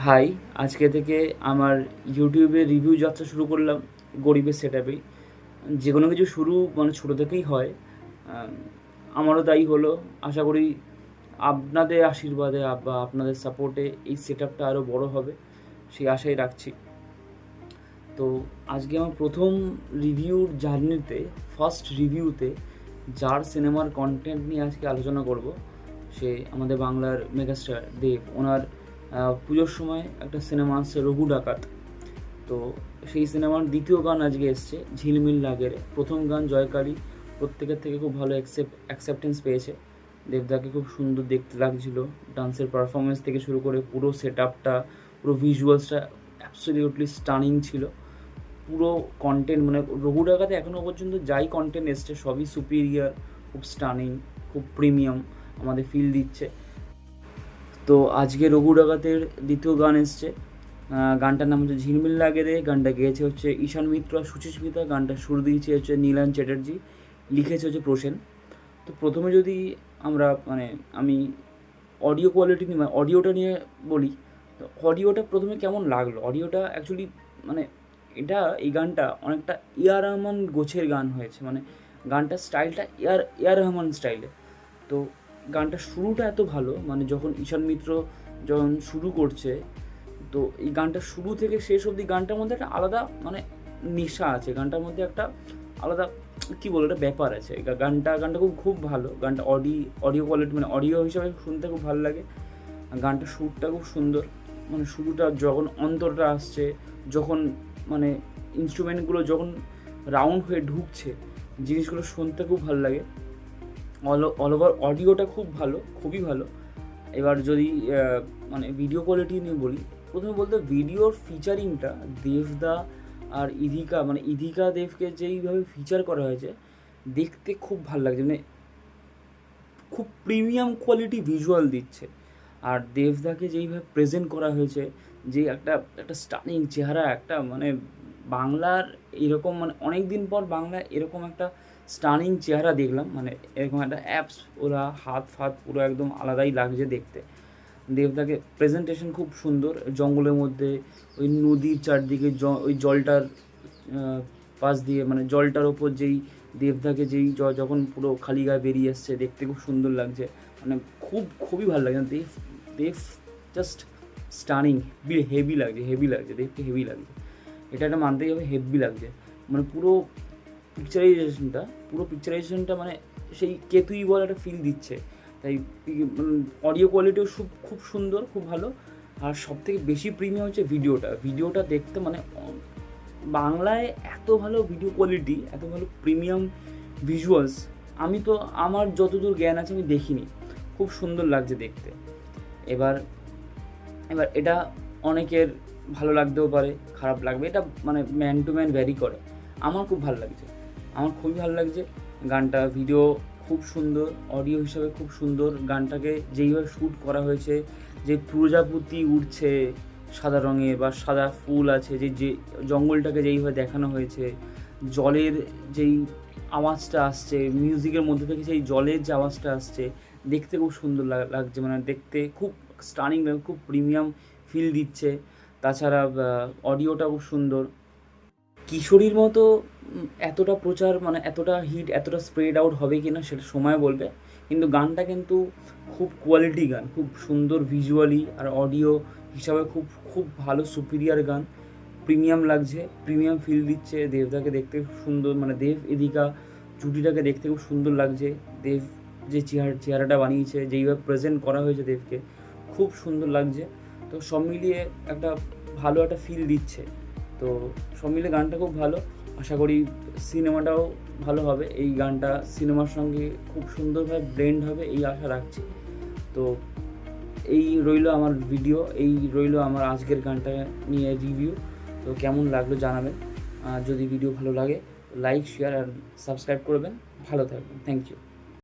High আজকে থেকে আমার ইউটিউবে রিভিউ যাত্রা শুরু করলাম গরিবের সেট আপেই যে কোনো কিছু শুরু মানে ছোটো থেকেই হয়। আমারও তাই হলো। আশা করি আপনাদের আশীর্বাদে আপ- বা আপনাদের সাপোর্টে এই সেট আপটা আরও বড়ো হবে, সেই আশাই রাখছি। তো আজকে আমার প্রথম রিভিউর জার্নিতে ফার্স্ট রিভিউতে যার সিনেমার কন্টেন্ট নিয়ে আজকে আলোচনা করব, সে আমাদের বাংলার মেগাস্টার দেব। ওনার পুজোর সময় একটা সিনেমা আসছে, রঘু ডাকাত। তো সেই সিনেমার দ্বিতীয় গান আজকে এসছে, ঝিলমিল লাগেরে প্রথম গান জয়কারী, প্রত্যেকের থেকে খুব ভালো অ্যাকসেপ্ট অ্যাকসেপ্টেন্স পেয়েছে। দেবদাকে খুব সুন্দর দেখতে লাগছিল। ডান্সের পারফরমেন্স থেকে শুরু করে পুরো সেট আপটা পুরো ভিজুয়ালসটা অ্যাবসলিউটলি স্টানিং ছিল। পুরো কন্টেন্ট মানে রঘু ডাকাতে এখনও পর্যন্ত যাই কন্টেন্ট এসছে, সবই সুপিরিয়ার খুব স্টানিং খুব প্রিমিয়াম আমাদের ফিল দিচ্ছে। তো আজকে রঘু ডাকাতের দ্বিতীয় গান এসছে। গানটার নাম হচ্ছে ঝিলমিল লাগে রে, গানটা গেয়েছে হচ্ছে ঈশান মিত্র আর সুচিস্মিতা গানটা সুর দিয়েছে হচ্ছে নীলান চ্যাটার্জি, লিখেছে হচ্ছে প্রসেন। তো প্রথমে যদি আমরা মানে আমি অডিও কোয়ালিটি নিয়ে মানে অডিওটা নিয়ে বলি, তো অডিওটা প্রথমে কেমন লাগল? অডিওটা অ্যাকচুয়ালি মানে এটা, এই গানটা অনেকটা ইয়ার রহমান গোছের গান হয়েছে। মানে গানটার স্টাইলটা ইয়ার ইয়ার রহমান স্টাইলে তো গানটা শুরুটা এত ভালো মানে যখন ঈশান মিত্র যখন শুরু করছে, তো এই গানটা শুরু থেকে শেষ অবধি গানটার মধ্যে একটা আলাদা মানে নেশা আছে, গানটার মধ্যে একটা আলাদা, কি বলব একটা ব্যাপার আছে। গানটা গানটা খুব খুব ভালো। গানটা অডি, অডিও কোয়ালিটি মানে অডিও হিসাবে শুনতে খুব ভালো লাগে। গানটা সুরটা খুব সুন্দর। মানে শুরুটা যখন অন্তরটা আসছে, যখন মানে ইনস্ট্রুমেন্টগুলো যখন রাউন্ড হয়ে ঢুকছে, জিনিসগুলো শুনতে খুব ভালো লাগে। অল অল ওভার অডিওটা খুব ভালো, খুবই ভালো। এবার যদি মানে ভিডিও কোয়ালিটি নিয়ে বলি, প্রথমে বলতে ভিডিওর ফিচারিংটা দেবদা আর ইধিকা মানে ইধিকা দেবকে যেইভাবে ফিচার করা হয়েছে, দেখতে খুব ভালো লাগছে। মানে খুব প্রিমিয়াম কোয়ালিটি ভিজুয়াল দিচ্ছে। আর দেবদাকে যেইভাবে প্রেজেন্ট করা হয়েছে, যে একটা একটা স্টানিং চেহারা, একটা মানে বাংলার এরকম মানে অনেক দিন পর বাংলা এরকম একটা স্টানিং চেহারা দেখলাম। মানে এরকম একটা অ্যাপস ওরা হাত ফাত পুরো একদম আলাদাই লাগছে দেখতে। দেবদাকে প্রেজেন্টেশন খুব সুন্দর। জঙ্গলের মধ্যে ওই নদীর চারদিকে জ- ওই জলটার পাশ দিয়ে মানে জলটার ওপর যেই দেবদাকে যেই যখন পুরো খালি গায়ে বেরিয়ে এসছে দেখতে খুব সুন্দর লাগছে। মানে খুব, খুবই ভালো লাগছে। Dev Dev just stunning heavy লাগছে হেভি লাগছে। দেখতে হেভি লাগছে। এটা একটা মানতেই হবে হেভি লাগছে। মানে পুরো পিকচারাইজেশনটা পুরো পিকচারাইজেশনটা মানে সেই কেতুই বলে একটা ফিল দিচ্ছে। তাই অডিও কোয়ালিটিও খুব খুব সুন্দর, খুব ভালো। আর সব থেকে বেশি প্রিমিয়াম হচ্ছে ভিডিওটা ভিডিওটা দেখতে মানে বাংলায় এত ভালো ভিডিও কোয়ালিটি এত ভালো প্রিমিয়াম ভিজুয়ালস আমি তো আমার যতদূর জ্ঞান আছে আমি দেখিনি। খুব সুন্দর লাগছে দেখতে। এবার এবার এটা অনেকের ভালো লাগতেও পারে, খারাপ লাগবে, এটা মানে ম্যান টু ম্যান ভ্যারি করে। আমার খুব ভালো লাগছে। আমার খুবই ভালো লাগছে গানটা ভিডিও খুব সুন্দর অডিও হিসাবে খুব সুন্দর গানটাকে যেইভাবে শ্যুট করা হয়েছে, যে প্রজাপতি উঠছে সাদা রঙের বা সাদা ফুল আছে, যে যে জঙ্গলটাকে যেইভাবে দেখানো হয়েছে, জলের যেই আওয়াজটা আসছে মিউজিকের মধ্যে থেকে সেই জলের যে আওয়াজটা আসছে, দেখতে খুব সুন্দর লাগছে। মানে দেখতে খুব স্টানিং খুব প্রিমিয়াম ফিল দিচ্ছে। তাছাড়া অডিওটা খুব সুন্দর। কিশোরীর মতো এতটা প্রচার মানে এতটা হিট এতটা স্প্রেড আউট হবে কি না সেটা সময় বলবে। কিন্তু গানটা কিন্তু খুব কোয়ালিটি গান, খুব সুন্দর ভিজুয়ালি আর অডিও হিসাবে খুব খুব ভালো সুপিরিয়ার গান। প্রিমিয়াম লাগছে প্রিমিয়াম ফিল দিচ্ছে, দেবদাকে দেখতে খুব সুন্দর মানে দেব এদিকা জুটিটাকে দেখতে খুব সুন্দর লাগছে। দেব যে চেহারা, চেহারাটা বানিয়েছে, যেইভাবে প্রেজেন্ট করা হয়েছে দেবকে, খুব সুন্দর লাগছে। তো সব মিলিয়ে একটা ভালো একটা ফিল দিচ্ছে। তো সব মিলিয়ে গানটা খুব ভালো। আশা করি সিনেমাটাও ভালো হবে। এই গানটা সিনেমার সঙ্গে খুব সুন্দরভাবে ব্লেন্ড হবে এই আশা রাখছি। তো এই রইল আমার ভিডিও এই রইল আমার আজকের গানটা নিয়ে রিভিউ তো কেমন লাগল জানাবেন। আর যদি ভিডিও ভালো লাগে লাইক শেয়ার আর সাবস্ক্রাইব করবেন। ভালো থাকবেন। Thank you